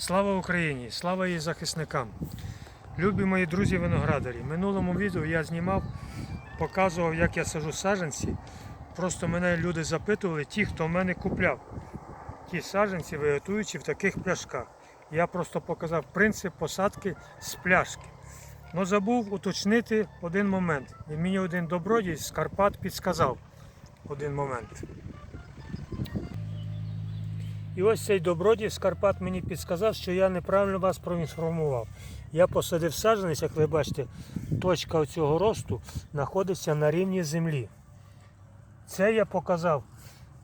Слава Україні! Слава її захисникам! Любі мої друзі виноградарі! В минулому відео я знімав, показував, як я сажу саджанці. Просто мене люди запитували, ті, хто в мене купляв ті саджанці, виготуючи в таких пляшках. Я просто показав принцип посадки з пляшки. Но забув уточнити один момент. І мені один добродій з Карпат підсказав один момент. І ось цей добродій з Карпат мені підсказав, що я неправильно вас проінформував. Я посадив саджанець, як ви бачите, точка цього росту знаходиться на рівні землі. Це я показав.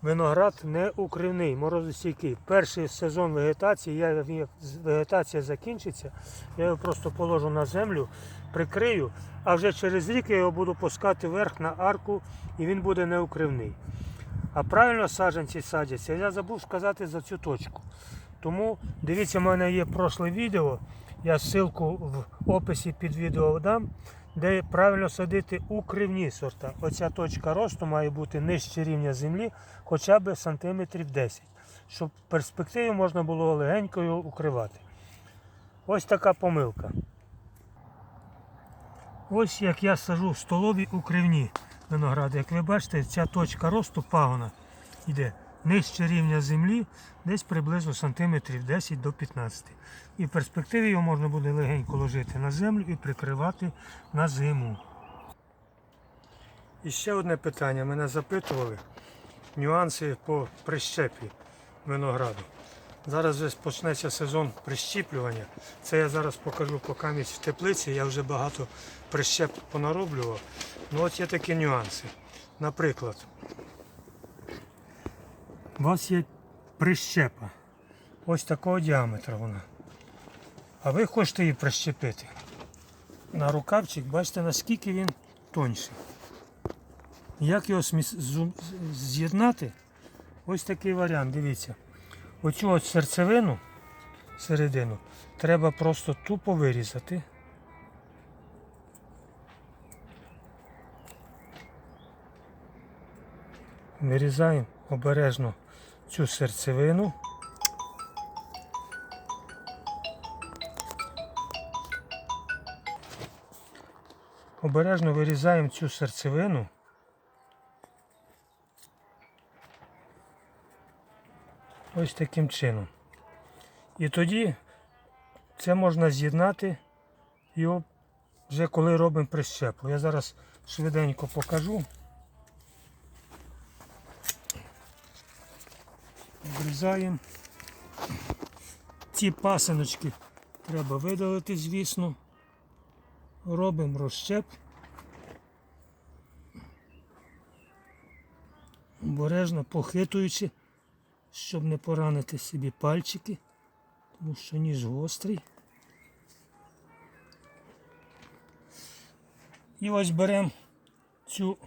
Виноград не укривний, морозостійкий. Перший сезон вегетації, я, як вегетація закінчиться, я його просто положу на землю, прикрию, а вже через рік я його буду пускати вверх на арку і він буде неукривний. А правильно саджанці садяться, я забув сказати за цю точку. Тому дивіться, в мене є прошле відео. Я ссылку в описі під відео дам, де правильно садити укривні сорта. Оця точка росту має бути нижче рівня землі, хоча б сантиметрів 10, щоб в перспективі можна було легенько укривати. Ось така помилка. Ось як я сажу столові укривні виногради. Як ви бачите, ця точка росту пагона йде нижче рівня землі, десь приблизно сантиметрів 10 до 15. І в перспективі його можна буде легенько ложити на землю і прикривати на зиму. І ще одне питання. Мене запитували нюанси по прищепі винограду. Зараз вже почнеться сезон прищіплювання. Це я зараз покажу поки місць в теплиці. Я вже багато прищеп понароблював. Ну от є такі нюанси. Наприклад, у вас є прищепа. Ось такого діаметра вона. А ви хочете її прищепити. На рукавчик, бачите, наскільки він тонший. Як його з'єднати? Ось такий варіант, дивіться. Оцю от серцевину, середину, треба просто тупо вирізати. Вирізаємо обережно цю серцевину. Обережно вирізаємо цю серцевину. Ось таким чином. І тоді це можна з'єднати його вже коли робимо прищепу. Я зараз швиденько покажу. Обрізаємо. Ці пасиночки треба видалити, звісно. Робимо розщеп. Обережно похитуючи, щоб не поранити собі пальчики, тому що ніж гострий. І ось беремо цю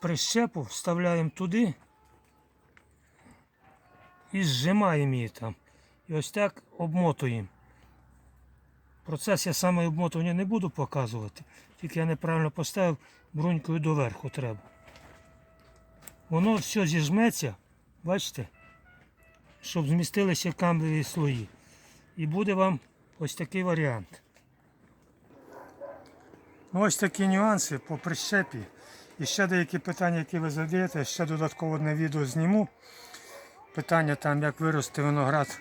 прищепу, вставляємо туди і зжимаємо її там. І ось так обмотуємо. Процес я саме обмотування не буду показувати, тільки я неправильно поставив брунькою доверху треба. Воно все зіжметься, бачите, щоб змістилися камбові слої. І буде вам ось такий варіант. Ну, Ось такі нюанси по прищепі. І ще деякі питання, які ви задаєте, ще додатково одне відео зніму. Питання там, як вирости виноград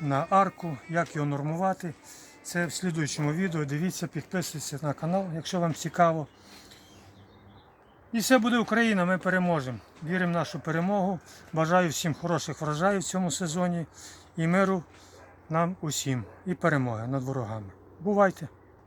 на арку, як його нормувати. Це в слідуючому відео. Дивіться, підписуйтесь на канал, якщо вам цікаво. І все буде Україна, ми переможемо. Віримо в нашу перемогу. Бажаю всім хороших врожаїв в цьому сезоні і миру нам усім. І перемоги над ворогами. Бувайте!